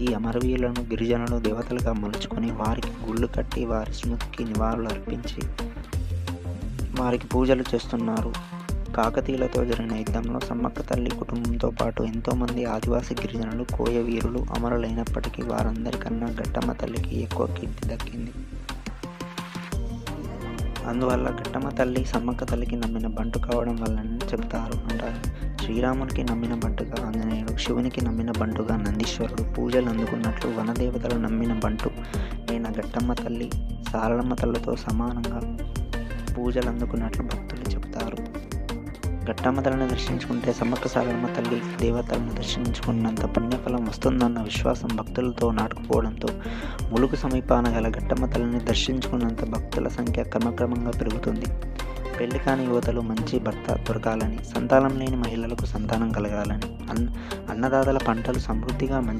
ఈ అమరవీయులను గిరిజనులు దేవతలుగా మలుచుకొని వారికి గుళ్ళు కట్టి వారి స్మృతికి నివాళులు అర్పించి వారికి పూజలు చేస్తున్నారు. కాకతీయులతో జరిగిన యుద్ధంలో సమ్మక్క తల్లి కుటుంబంతో పాటు ఎంతోమంది ఆదివాసీ గిరిజనులు కోయ వీరులు అమరులైనప్పటికీ వారందరికన్నా గట్టమ్మ తల్లికి ఎక్కువ కీర్తి దక్కింది. అందువల్ల గట్టమ్మ తల్లి సమ్మక్క తల్లికి నమ్మిన బంటు కావడం వల్లని చెప్తారు అంటారు. శ్రీరామునికి నమ్మిన బంటుగా ఆంజనేయుడు శివునికి నమ్మిన బంటుగా నందీశ్వరుడు పూజలు అందుకున్నట్లు వనదేవతలు నమ్మిన బంటు. నేను గట్టమ్మ తల్లి సారళమ్మ తల్లితో సమానంగా పూజలు అందుకున్నట్లు భక్తులు చెబుతారు. గట్టమ్మ తల్లిని దర్శించుకుంటే సమ్మక్క సారలమ్మ తల్లి దేవతలను దర్శించుకున్నంత పుణ్యఫలం వస్తుందన్న విశ్వాసం భక్తులతో నాటుకుపోవడంతో ములుగు సమీపాన గల గట్టమ్మ తల్లిని దర్శించుకున్నంత భక్తుల సంఖ్య క్రమక్రమంగా పెరుగుతుంది. పెళ్ళి కాని యువతలు మంచి భర్త దొరకాలని సంతానం లేని మహిళలకు సంతానం కలగాలని అన్న అన్నదాతల పంటలు సమృద్ధిగా మంచి